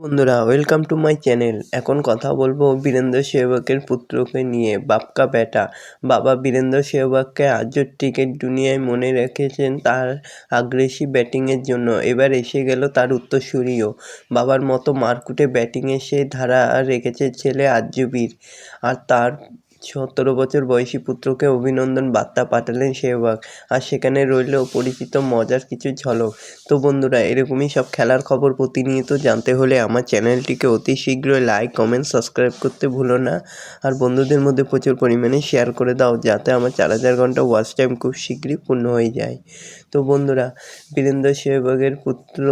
বন্ধুরা welcome to my channel এখন কথা বলব বীরেন্দ্র সেহবাগের পুত্রকে নিয়ে, বাপকা বেটা। বাবা বীরেন্দ্র সেহবাগকে আজও ক্রিকেট দুনিয়ায় মনে রেখেছেন তার আগ্রেসী ব্যাটিংয়ের জন্য। এবার এসে গেল তার উত্তরসূরিও। বাবার মতো মারকুটে ব্যাটিংয়ে সে ধারা রেখেছে ছেলে আর্যবীর। আর তার সতেরো বছর বয়সী পুত্রকে অভিনন্দন বার্তা পাঠালেন সেহবাগ। আর সেখানে রইল পরিচিত মজার কিছু ঝলক। তো বন্ধুরা, এরকমই সব খেলার খবর প্রতিনিয়ত জানতে হলে আমার চ্যানেলটিকে অতি শীঘ্রই লাইক কমেন্ট সাবস্ক্রাইব করতে ভুলো না। আর বন্ধুদের মধ্যে প্রচুর পরিমাণে শেয়ার করে দাও, যাতে আমার চার হাজার ঘণ্টা ওয়াচ টাইম খুব শীঘ্রই পূর্ণ হয়ে যায়। তো বন্ধুরা, বীরেন্দ্র সেহবাগের পুত্র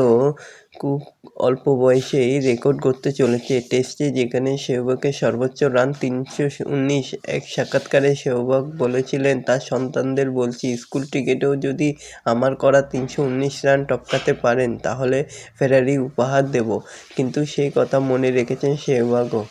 খুব অল্প বয়সেই রেকর্ড করতে চলেছে। টেস্টে যেখানে সেহবাগের সর্বোচ্চ রান তিনশো উনিশ, এক সাক্ষাৎকারে সেহবাগ বলেছিলেন তার সন্তানদের বলছি, স্কুল ক্রিকেটেও যদি আমার করা তিনশো উনিশ রান টপকাতে পারেন, তাহলে ফেরারি উপহার দেব। কিন্তু সেই কথা মনে রেখেছেন সেহবাগও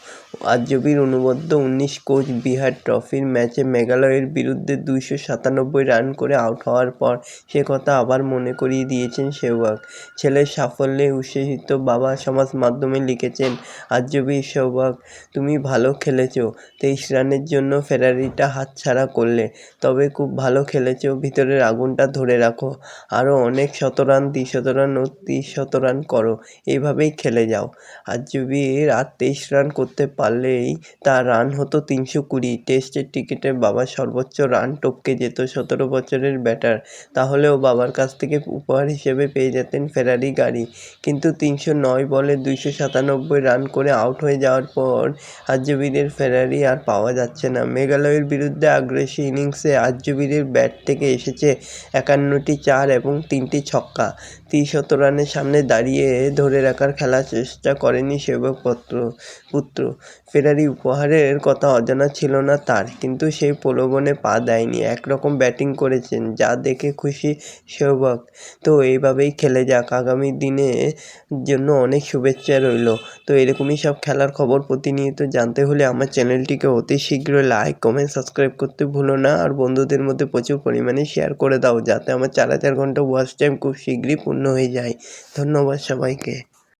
আর্যবীর অনুবদ্ধ উনিশ কোচ বিহার ট্রফির ম্যাচে মেঘালয়ের বিরুদ্ধে দুইশো সাতানব্বই রান করে আউট হওয়ার পর সে কথা আবার মনে করিয়ে দিয়েছেন সেহবাগ ছেলের সাফল্যে উচ্ছ্বসিত বাবা সমাজ মাধ্যমে লিখেছেন আর্যবীর সেহবাগ তুমি ভালো খেলেছ, তেইশ রানের জন্য ফেরারিটা হাতছাড়া করলে, তবে খুব ভালো খেলেছ, ভিতরের আগুনটা ধরে রাখো, আরও অনেক শতরান দ্বিশতরান ও শতরান করো এইভাবেই খেলে যাও। আর্যবীর আর তেইশ রান করতে পারলেই তার রান হতো তিনশো কুড়ি। টেস্টের টিকিটে বাবার সর্বোচ্চ রান টপকে যেত সতেরো বছরের ব্যাটার। তাহলেও বাবার কাছ থেকে উপহার হিসেবে পেয়ে যেতেন ফেরারি গাড়ি। কিন্তু তিনশো নয় বলে দুইশো সাতানব্বই রান করে আউট হয়ে যাওয়ার পর আর্যবীরের ফেরারি আর পাওয়া যাচ্ছে না। মেঘালয়ের বিরুদ্ধে আগ্রাসী ইনিংসে আর্যবীরের ব্যাট থেকে এসেছে একান্নটি চার এবং তিনটি ছক্কা। ত্রিশত রানের সামনে দাঁড়িয়ে ধরে রাখার খেলার চেষ্টা করেনি সেবক পত্র, পুত্র। ফেরারি উপহারের কথা অজানা ছিল না তার, কিন্তু সেই প্রলোভনে পা দেয়নি। একরকম ব্যাটিং করেছেন, যা দেখে খুশি সেহবাগ তো এইভাবেই খেলে যাক, আগামী দিনে জন্য অনেক শুভেচ্ছা রইল। তো এরকমই সব খেলার খবর প্রতিনিয়ত জানতে হলে আমার চ্যানেলটিকে অতি শীঘ্রই লাইক কমেন্ট সাবস্ক্রাইব করতে ভুলো না। আর বন্ধুদের মধ্যে প্রচুর পরিমাণে শেয়ার করে দাও, যাতে আমার চার হাজার ঘণ্টা ওয়াচ টাইম খুব শীঘ্রই পূর্ণ হয়ে যায়। ধন্যবাদ সবাইকে।